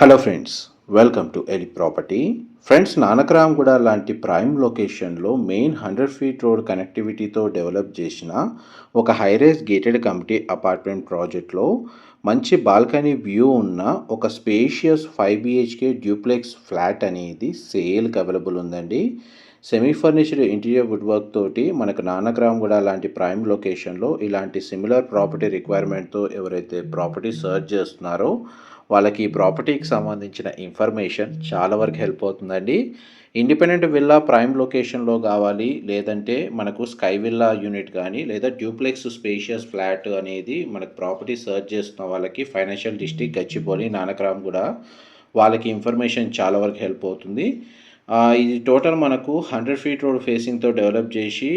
Hello friends welcome to ఎలి property friends Nanakramguda లాంటి prime లొకేషన్లో మెయిన్ హండ్రెడ్ ఫీట్ రోడ్ కనెక్టివిటీతో డెవలప్ చేసిన ఒక హైరేజ్ గేటెడ్ కమిటీ అపార్ట్మెంట్ ప్రాజెక్ట్లో మంచి బాల్కనీ వ్యూ ఉన్న ఒక spacious five BHK duplex flat అనేది సేల్కి అవైలబుల్ ఉందండి. Semi furnished interior wood work తోటి మనకు నానక్రామ్గూడ లాంటి ప్రైమ్ లొకేషన్లో ఇలాంటి సిమిలర్ ప్రాపర్టీ రిక్వైర్మెంట్తో ఎవరైతే ప్రాపర్టీ సర్చ్ చేస్తున్నారో వాళ్ళకి ఈ ప్రాపర్టీకి సంబంధించిన ఇన్ఫర్మేషన్ చాలా వరకు హెల్ప్ అవుతుందండి. ఇండిపెండెంట్ విల్లా ప్రైమ్ లొకేషన్లో కావాలి లేదంటే మనకు స్కై విల్లా యూనిట్ కానీ లేదా డ్యూప్లెక్స్ స్పేషియస్ ఫ్లాట్ అనేది మనకు ప్రాపర్టీ సర్చ్ చేస్తున్న వాళ్ళకి ఫైనాన్షియల్ డిస్ట్రిక్ట్ గచ్చిబౌలి నానక్రామ్ కూడా వాళ్ళకి ఇన్ఫర్మేషన్ చాలా వరకు హెల్ప్ అవుతుంది. ఇది టోటల్ మనకు హండ్రెడ్ ఫీట్ రోడ్ ఫేసింగ్తో డెవలప్ చేసి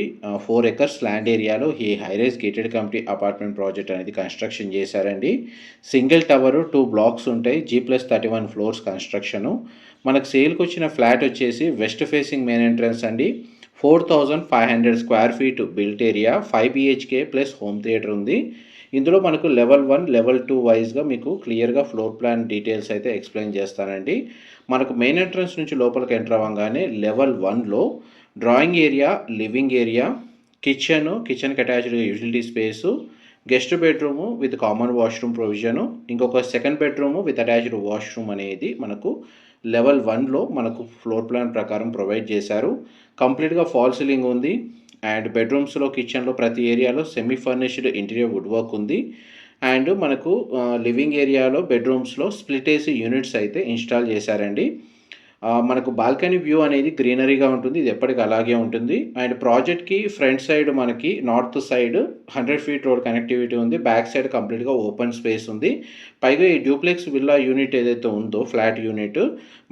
ఫోర్ ఎకర్స్ ల్యాండ్ ఏరియాలో ఈ high rise gated community apartment project అనేది కన్స్ట్రక్షన్ చేశారండి. సింగిల్ టవర్ టూ బ్లాక్స్ ఉంటాయి. G plus thirty one floors construction మనకు సేల్కి వచ్చిన ఫ్లాట్ వచ్చేసి వెస్ట్ ఫేసింగ్ మెయిన్ ఎంట్రన్స్ అండి. Four thousand five hundred square feet built area five BHK plus home theatre ఉంది. ఇందులో మనకు లెవెల్ వన్ లెవెల్ టూ వైజ్గా మీకు క్లియర్గా ఫ్లోర్ ప్లాన్ డీటెయిల్స్ అయితే ఎక్స్ప్లెయిన్ చేస్తానండి. మనకు మెయిన్ ఎంట్రన్స్ నుంచి లోపలికి ఎంటర్ అవ్వగానే లెవెల్ వన్లో drawing area living area kitchen కిచెన్కి attached utility space guest bedroom with common washroom provision ఇంకొక second bedroom with attached washroom అనేది మనకు లెవెల్ వన్లో మనకు ఫ్లోర్ ప్లాన్ ప్రకారం ప్రొవైడ్ చేశారు. కంప్లీట్గా ఫాల్ సీలింగ్ ఉంది. అండ్ బెడ్రూమ్స్లో కిచెన్లో ప్రతి ఏరియాలో semi furnished interior wood work ఉంది. అండ్ మనకు లివింగ్ ఏరియాలో బెడ్రూమ్స్లో స్ప్లిట్ ఏసీ యూనిట్స్ అయితే ఇన్స్టాల్ చేశారండి. మనకు బాల్కనీ వ్యూ అనేది గ్రీనరీగా ఉంటుంది ఇది ఎప్పటికీ అలాగే ఉంటుంది. అండ్ ప్రాజెక్ట్కి ఫ్రంట్ సైడ్ మనకి north side hundred feet road connectivity ఉంది బ్యాక్ సైడ్ కంప్లీట్గా ఓపెన్ స్పేస్ ఉంది. పైగా ఈ డ్యూప్లెక్స్ విల్లా యూనిట్ ఏదైతే ఉందో ఫ్లాట్ యూనిట్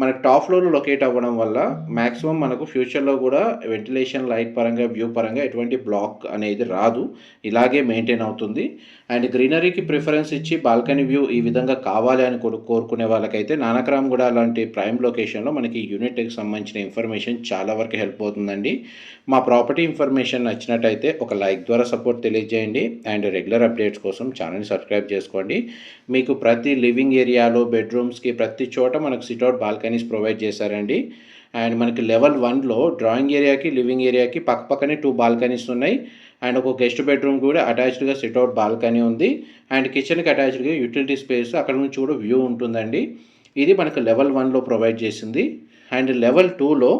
మనకు టాప్ ఫ్లోర్ లొకేట్ అవ్వడం వల్ల మ్యాక్సిమం మనకు ఫ్యూచర్లో కూడా వెంటిలేషన్ లైట్ పరంగా వ్యూ పరంగా ఎటువంటి బ్లాక్ అనేది రాదు. ఇలాగే మెయింటైన్ అవుతుంది. అండ్ గ్రీనరీకి ప్రిఫరెన్స్ ఇచ్చి బాల్కనీ వ్యూ ఈ విధంగా కావాలి అని కోరుకునే వాళ్ళకైతే నానక్రామ్ కూడా అలాంటి ప్రైమ్ లొకేషన్లో మనకి యూనిట్కి సంబంధించిన ఇన్ఫర్మేషన్ చాలా వరకు హెల్ప్ అవుతుందండి. మా ప్రాపర్టీ ఇన్ఫర్మేషన్ నచ్చినట్టయితే ఒక లైక్ ద్వారా సపోర్ట్ తెలియజేయండి. అండ్ రెగ్యులర్ అప్డేట్స్ కోసం ఛానల్ని సబ్స్క్రైబ్ చేసుకోండి. మీకు ప్రతి లివింగ్ ఏరియాలో బెడ్రూమ్స్కి ప్రతి చోట మనకు సిట్అవుట్ బాల్కనీస్ ప్రొవైడ్ చేశారండి. అండ్ మనకి లెవెల్ వన్లో డ్రాయింగ్ ఏరియాకి లివింగ్ ఏరియాకి పక్క పక్కనే టూ బాల్కనీస్ ఉన్నాయి. అండ్ ఒక గెస్ట్ బెడ్రూమ్ కూడా అటాచ్డ్గా సిట్అవుట్ బాల్కనీ ఉంది. అండ్ కిచెన్కి అటాచ్డ్గా యూటిలిటీ స్పేస్ అక్కడ నుంచి కూడా వ్యూ ఉంటుందండి. ఇది మనకు లెవెల్ వన్లో ప్రొవైడ్ చేసింది. అండ్ లెవెల్ టూలో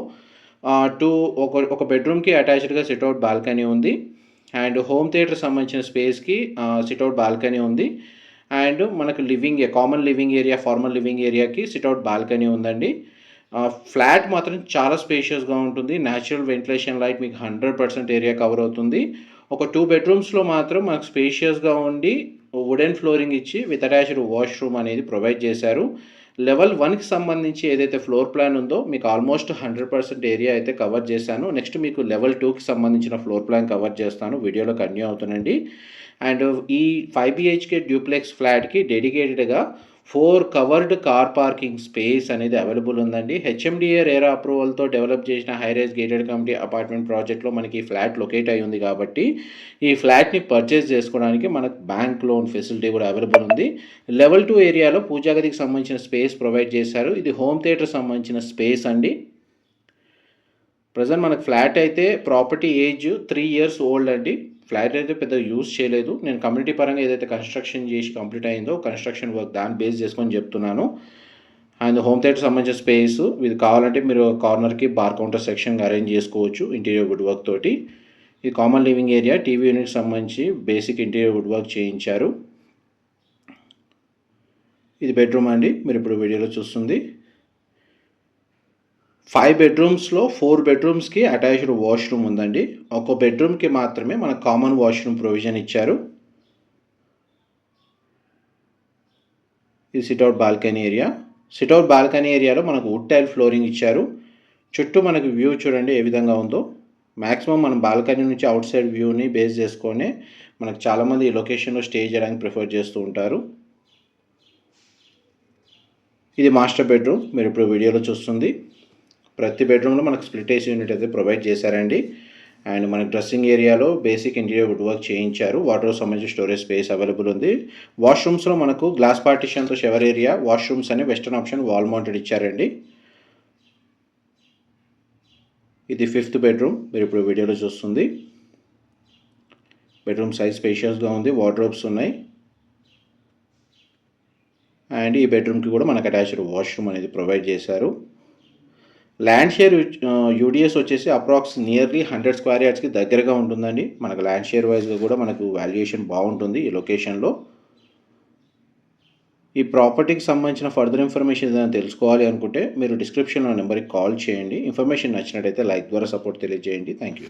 టూ ఒక ఒక బెడ్రూమ్కి అటాచ్డ్గా సిట్అవుట్ బాల్కనీ ఉంది. అండ్ హోమ్ థియేటర్ సంబంధించిన స్పేస్కి సిట్అవుట్ బాల్కనీ ఉంది. అండ్ మనకు living common living area formal living ఏరియాకి సిట్అవుట్ బాల్కనీ ఉందండి. ఫ్లాట్ మాత్రం చాలా స్పేషియస్గా ఉంటుంది. న్యాచురల్ వెంటిలేషన్ లైట్ మీకు హండ్రెడ్ పర్సెంట్ ఏరియా కవర్ అవుతుంది. ఒక టూ బెడ్రూమ్స్లో మాత్రం మనకు స్పేషియస్గా ఉండి వుడెన్ ఫ్లోరింగ్ ఇచ్చి విత్ అటాచ్డ్ వాష్రూమ్ అనేది ప్రొవైడ్ చేశారు. లెవెల్ వన్కి సంబంధించి ఏదైతే ఫ్లోర్ ప్లాన్ ఉందో మీకు ఆల్మోస్ట్ హండ్రెడ్ పర్సెంట్ ఏరియా అయితే కవర్ చేశాను. నెక్స్ట్ మీకు లెవెల్ టూకి సంబంధించిన ఫ్లోర్ ప్లాన్ కవర్ చేస్తాను. వీడియోలో కంటిన్యూ అవుతానండి. అండ్ ఈ ఫైవ్ బిహెచ్కే డ్యూప్లెక్స్ ఫ్లాట్కి డెడికేటెడ్గా four covered car parking space అనేది అవైలబుల్ ఉందండి. హెచ్ఎండిఏ రేరా అప్రూవల్తో డెవలప్ చేసిన హైరేజ్ గేటెడ్ కమిటీ అపార్ట్మెంట్ ప్రాజెక్ట్లో మనకి ఈ ఫ్లాట్ లొకేట్ అయి ఉంది కాబట్టి ఈ ఫ్లాట్ని పర్చేస్ చేసుకోవడానికి మనకు బ్యాంక్ లోన్ ఫెసిలిటీ కూడా అవైలబుల్ ఉంది. లెవెల్ టూ ఏరియాలో పూజా గదికి సంబంధించిన స్పేస్ ప్రొవైడ్ చేశారు. ఇది హోమ్ థియేటర్ సంబంధించిన స్పేస్ అండి. ప్రజెంట్ మనకు ఫ్లాట్ అయితే property age three years old అండి. ఫ్లాట్ అయితే పెద్ద యూజ్ చేయలేదు. నేను కమ్యూనిటీ పరంగా ఏదైతే కన్స్ట్రక్షన్ చేసి కంప్లీట్ అయిందో కన్స్ట్రక్షన్ వర్క్ దాన్ని బేస్ చేసుకొని చెప్తున్నాను. అండ్ హోమ్ థియేటర్ సంబంధించిన స్పేస్ ఇది కావాలంటే మీరు కార్నర్కి బార్ కౌంటర్ సెక్షన్ అరేంజ్ చేసుకోవచ్చు ఇంటీరియర్ వుడ్ వర్క్ తోటి. ఇది కామన్ లివింగ్ ఏరియా టీవీ యూనిట్కి సంబంధించి బేసిక్ ఇంటీరియర్ వుడ్ వర్క్ చేయించారు. ఇది బెడ్రూమ్ అండి. మీరు ఇప్పుడు వీడియోలో చూస్తుంది. ఫైవ్ బెడ్రూమ్స్లో ఫోర్ బెడ్రూమ్స్కి అటాచ్డ్ వాష్రూమ్ ఉందండి. ఒక బెడ్రూమ్కి మాత్రమే మన కామన్ వాష్రూమ్ ప్రొవిజన్ ఇచ్చారు. ఇది sit out balcony area sit out balcony ఏరియాలో మనకు వుడ్ టైల్ ఫ్లోరింగ్ ఇచ్చారు. చుట్టూ మనకు వ్యూ చూడండి ఏ విధంగా ఉందో. మ్యాక్సిమం మనం బాల్కనీ నుంచి అవుట్ సైడ్ వ్యూని బేస్ చేసుకొని మనకు చాలామంది ఈ లొకేషన్లో స్టే చేయడానికి ప్రిఫర్ చేస్తూ ఉంటారు. ఇది మాస్టర్ బెడ్రూమ్ మీరు ఇప్పుడు వీడియోలో చూస్తుంది. ప్రతి బెడ్రూమ్లో మనకు స్ప్లిట్ ఏసీ యూనిట్ అయితే ప్రొవైడ్ చేశారండి. అండ్ మనకి డ్రెస్సింగ్ ఏరియాలో బేసిక్ ఇంటీరియర్ వుడ్ వర్క్ చేయించారు. వాటర్ సంబంధించి స్టోరేజ్ స్పేస్ అవైలబుల్ ఉంది. వాష్రూమ్స్లో మనకు గ్లాస్ పార్టిషన్తో షవర్ ఏరియా వాష్రూమ్స్ అని వెస్టర్న్ ఆప్షన్ వాల్ మౌంటెడ్ ఇచ్చారండి. ఇది ఫిఫ్త్ బెడ్రూమ్. మీరు ఇప్పుడు వీడియోలో చూస్తుంది. బెడ్రూమ్ సైజ్ స్పేషియస్గా ఉంది. వార్డ్రోబ్స్ ఉన్నాయి. అండ్ ఈ బెడ్రూమ్కి కూడా మనకు అటాచ్డ్ వాష్రూమ్ అనేది ప్రొవైడ్ చేశారు. ల్యాండ్ షేర్ యూడిఎస్ వచ్చేసి అప్రాక్స్ నియర్లీ హండ్రెడ్ స్క్వేర్ యార్డ్స్కి దగ్గరగా ఉంటుందండి. మనకు ల్యాండ్ షేర్ వైజ్గా కూడా మనకు వాల్యుయేషన్ బాగుంటుంది ఈ లొకేషన్లో. ఈ ప్రాపర్టీకి సంబంధించిన ఫర్దర్ ఇన్ఫర్మేషన్ ఏదైనా తెలుసుకోవాలి అనుకుంటే మీరు డిస్క్రిప్షన్లో నెంబర్కి కాల్ చేయండి. ఇన్ఫర్మేషన్ నచ్చినట్టయితే లైక్ ద్వారా సపోర్ట్ తెలియజేయండి. Thank you